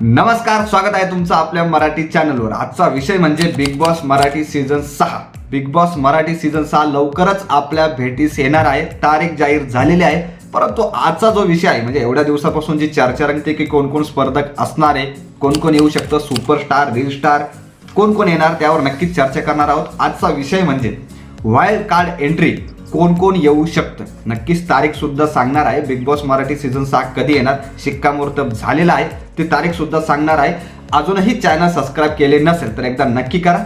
नमस्कार स्वागत आहे तुमचं आपल्या मराठी चॅनलवर. आजचा विषय म्हणजे बिग बॉस मराठी सीझन सहा. बिग बॉस मराठी सीझन सहा लवकरच आपल्या भेटीस येणार आहे. तारीख जाहीर झालेली आहे. परंतु आजचा जो विषय आहे म्हणजे एवढ्या दिवसापासून जी चर्चा रंगते की कोण कोण स्पर्धक असणार आहे कोण कोण येऊ शकतं सुपरस्टार रील स्टार कोण कोण येणार त्यावर नक्कीच चर्चा करणार आहोत. आजचा विषय म्हणजे वाईल्ड कार्ड एंट्री कोण कोण येऊ शकतं? नक्कीच तारीख सुद्धा सांगणार आहे. बिग बॉस मराठी सीझन सहा कधी येणार? शिक्कामोर्तब झालेला आहे. ती तारीख सुद्धा सांगणार आहे. अजूनही चॅनल सबस्क्राईब केले नसेल तर एकदा नक्की करा.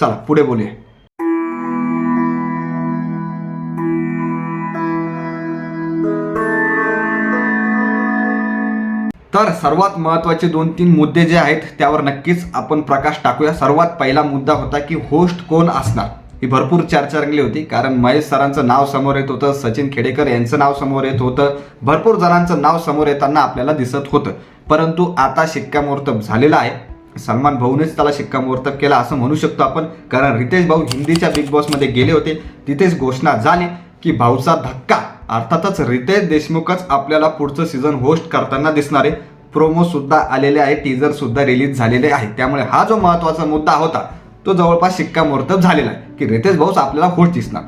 चला पुढे बोलूया. तर सर्वात महत्त्वाचे दोन तीन मुद्दे जे आहेत त्यावर नक्कीच आपण प्रकाश टाकूया. सर्वात पहिला मुद्दा होता की होस्ट कोण असणार? ही भरपूर चर्चा रंगली होती. कारण महेश सरांचं नाव समोर येत होतं सचिन खेडेकर यांचं नाव समोर येत होतं. भरपूर जणांचं नाव समोर येताना आपल्याला दिसत होतं. परंतु आता शिक्कामोर्तब झालेला आहे. सलमान भाऊनेच त्याला शिक्कामोर्तब केला असं म्हणू शकतो आपण. कारण रितेश भाऊ हिंदीच्या बिग बॉसमध्ये गेले होते. तिथेच घोषणा झाली की भाऊचा धक्का. अर्थातच रितेश देशमुखच आपल्याला पुढचं सीझन होस्ट करताना दिसणारे. प्रोमो सुद्धा आलेले आहे टीजर सुद्धा रिलीज झालेले आहे. त्यामुळे हा जो महत्त्वाचा मुद्दा होता तो जवळपास शिक्कामोर्तब झालेला आहे. की रितेश भाऊच आपल्याला होत दिसणार.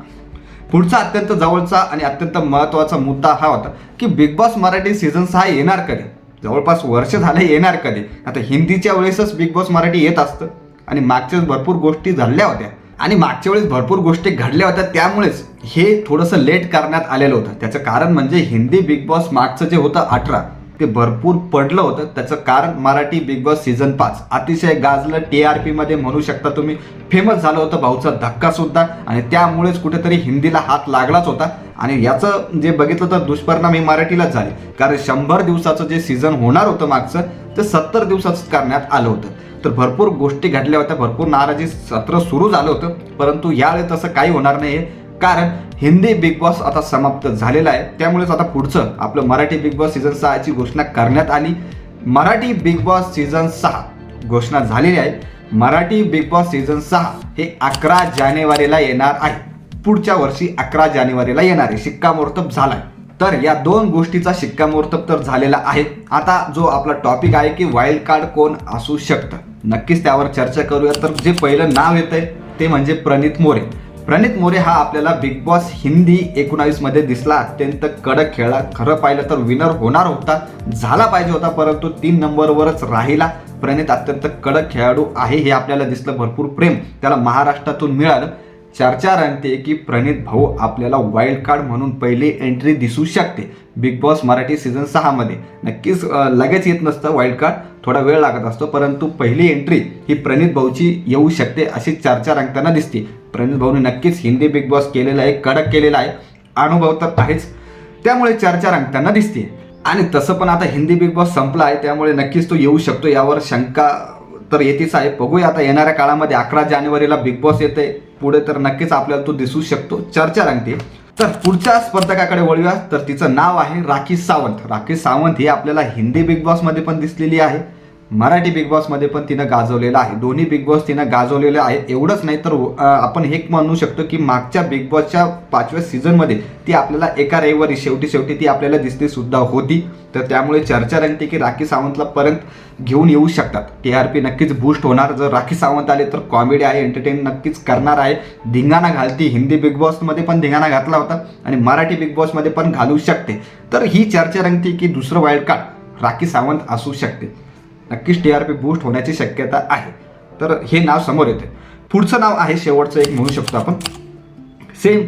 पुढचा अत्यंत जवळचा आणि अत्यंत महत्त्वाचा मुद्दा हा होता की बिग बॉस मराठी सीझन सहा येणार कधी? जवळपास वर्ष झालं येणार कधी? आता हिंदीच्या वेळेसच बिग बॉस मराठी येत असतं. आणि मागच्याच भरपूर गोष्टी झाल्या होत्या. आणि मागच्या वेळेस भरपूर गोष्टी घडल्या होत्या. त्यामुळेच हे थोडंसं लेट करण्यात आलेलं होतं. त्याचं कारण म्हणजे हिंदी बिग बॉस मागचं जे होतं अठरा. ते भरपूर पडलं होतं. त्याचं कारण मराठी बिग बॉस सीझन पाच. अतिशय गाजलं. टी आर पीमध्ये म्हणू शकता तुम्ही. फेमस झालं होतं भाऊचा धक्का सुद्धा. आणि त्यामुळेच कुठेतरी हिंदीला हात लागलाच होता. आणि याचं जे बघितलं तर दुष्परिणाम हे मराठीलाच झाले. कारण शंभर दिवसाचं जे सीझन होणार होतं मागचं ते सत्तर दिवसाचं करण्यात आलं होतं. तर भरपूर गोष्टी घडल्या होत्या. भरपूर नाराजी सत्र सुरू झालं होतं. परंतु यावेळी तसं काही होणार नाही कारण हिंदी बिग बॉस आता समाप्त झालेला आहे. त्यामुळेच आता पुढचं आपलं मराठी बिग बॉस सीझन सहाची घोषणा करण्यात आली. मराठी बिग बॉस सीझन सहा घोषणा झालेली आहे. मराठी बिग बॉस सीझन सहा हे अकरा जानेवारीला येणार आहे. पुढच्या वर्षी अकरा जानेवारीला येणार आहे. शिक्कामोर्तब झालाय. तर या दोन गोष्टीचा शिक्कामोर्तब तर झालेला आहे. आता जो आपला टॉपिक आहे की वाईल्ड कार्ड कोण असू शकतं? नक्कीच त्यावर चर्चा करूया. तर जे पहिलं नाव येत आहे ते म्हणजे प्रणित मोरे. प्रणित मोरे हा आपल्याला बिग बॉस हिंदी एकोणावीसमध्ये दिसला. अत्यंत कडक खेळला. खरं पाहिलं तर विनर होणार होता. झाला पाहिजे होता परंतु तीन नंबरवरच राहिला. प्रणित अत्यंत कडक खेळाडू आहे हे आपल्याला दिसलं भरपूर प्रेम. त्याला महाराष्ट्रातून मिळालं. चर्चा रंगते की प्रणित भाऊ आपल्याला वाईल्ड कार्ड म्हणून पहिली एंट्री दिसू शकते. बिग बॉस मराठी सीझन सहामध्ये. नक्कीच लगेच येत नसतं वाईल्ड कार्ड थोडा वेळ लागत असतो परंतु पहिली एंट्री ही प्रणित भाऊची येऊ शकते अशी चर्चा रंगताना दिसते. प्रणित भाऊने नक्कीच हिंदी बिग बॉस केलेला आहे कडक केलेला आहे. अनुभव तर आहेच. त्यामुळे चर्चा रंगताना दिसते. आणि तसं पण आता हिंदी बिग बॉस संपला आहे त्यामुळे नक्कीच तो येऊ शकतो. यावर शंका तर येतेच आहे. बघूया आता येणाऱ्या काळामध्ये अकरा जानेवारीला बिग बॉस येते पुढे तर नक्कीच आपल्याला तो दिसू शकतो. चर्चा रंगते तर पुढच्या स्पर्धकाकडे वळूया. तर तिचं नाव आहे राखी सावंत. राखी सावंत ही आपल्याला हिंदी बिग बॉसमध्ये पण दिसलेली आहे. मराठी बिग बॉसमध्ये पण तिनं गाजवलेलं आहे. दोन्ही बिग बॉस तिनं गाजवलेलं आहे एवढंच नाही तर आपण हे म्हणू शकतो की मागच्या बिग बॉसच्या पाचव्या सीझनमध्ये ती आपल्याला एका रविवारी शेवटी शेवटी ती आपल्याला दिसली सुद्धा होती. तर त्यामुळे चर्चा रंगते की राखी सावंतला पर्यंत घेऊन येऊ शकतात. टी आर पी नक्कीच बूस्ट होणार. जर राखी सावंत आले तर कॉमेडी आहे एंटरटेन नक्कीच करणार आहे. धिंगाणा घालती. हिंदी बिग बॉसमध्ये पण धिंगाणा घातला होता आणि मराठी बिग बॉसमध्ये पण घालू शकते. तर ही चर्चा रंगते की दुसरं वाईल्ड कार्ड राखी सावंत असू शकते. नक्कीच टी आर पी बूस्ट होण्याची शक्यता आहे. तर हे नाव समोर येते पुढचं नाव आहे शेवटचं एक म्हणू शकतो आपण. सेम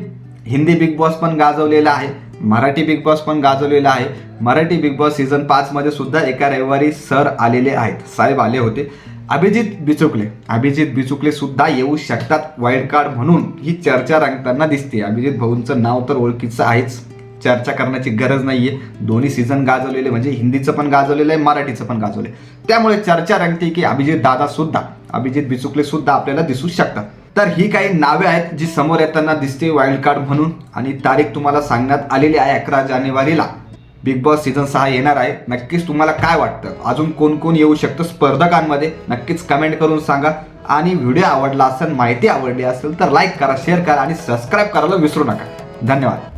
हिंदी बिग बॉस पण गाजवलेला आहे. मराठी बिग बॉस पण गाजवलेला आहे. मराठी बिग बॉस सीझन पाचमध्ये सुद्धा एका रविवारी सर आलेले आहेत. साहेब आले होते. अभिजित बिचुकले. अभिजित बिचुकले सुद्धा येऊ शकतात वाईल्ड कार्ड म्हणून. ही चर्चा रंगताना दिसते. अभिजित भाऊंचं नाव तर ओळखीचं आहेच. चर्चा करण्याची गरज नाही आहे दोन्ही सीझन गाजवलेले म्हणजे हिंदीचं पण गाजवलेलं आहे मराठीचं पण गाजवले त्यामुळे चर्चा रंगते की अभिजित दादा सुद्धा अभिजित बिचुकले सुद्धा आपल्याला दिसू शकतात. तर ही काही नावे आहेत जी समोर येताना दिसते वाईल्ड कार्ड म्हणून. आणि तारीख तुम्हाला सांगण्यात आलेली आहे अकरा जानेवारीला. बिग बॉस सीझन सहा येणार आहे. नक्कीच तुम्हाला काय वाटतं? अजून कोण कोण येऊ शकतं स्पर्धकांमध्ये? नक्कीच कमेंट करून सांगा. आणि व्हिडिओ आवडला असेल माहिती आवडली असेल तर लाईक करा शेअर करा आणि सबस्क्राईब करायला विसरू नका. धन्यवाद.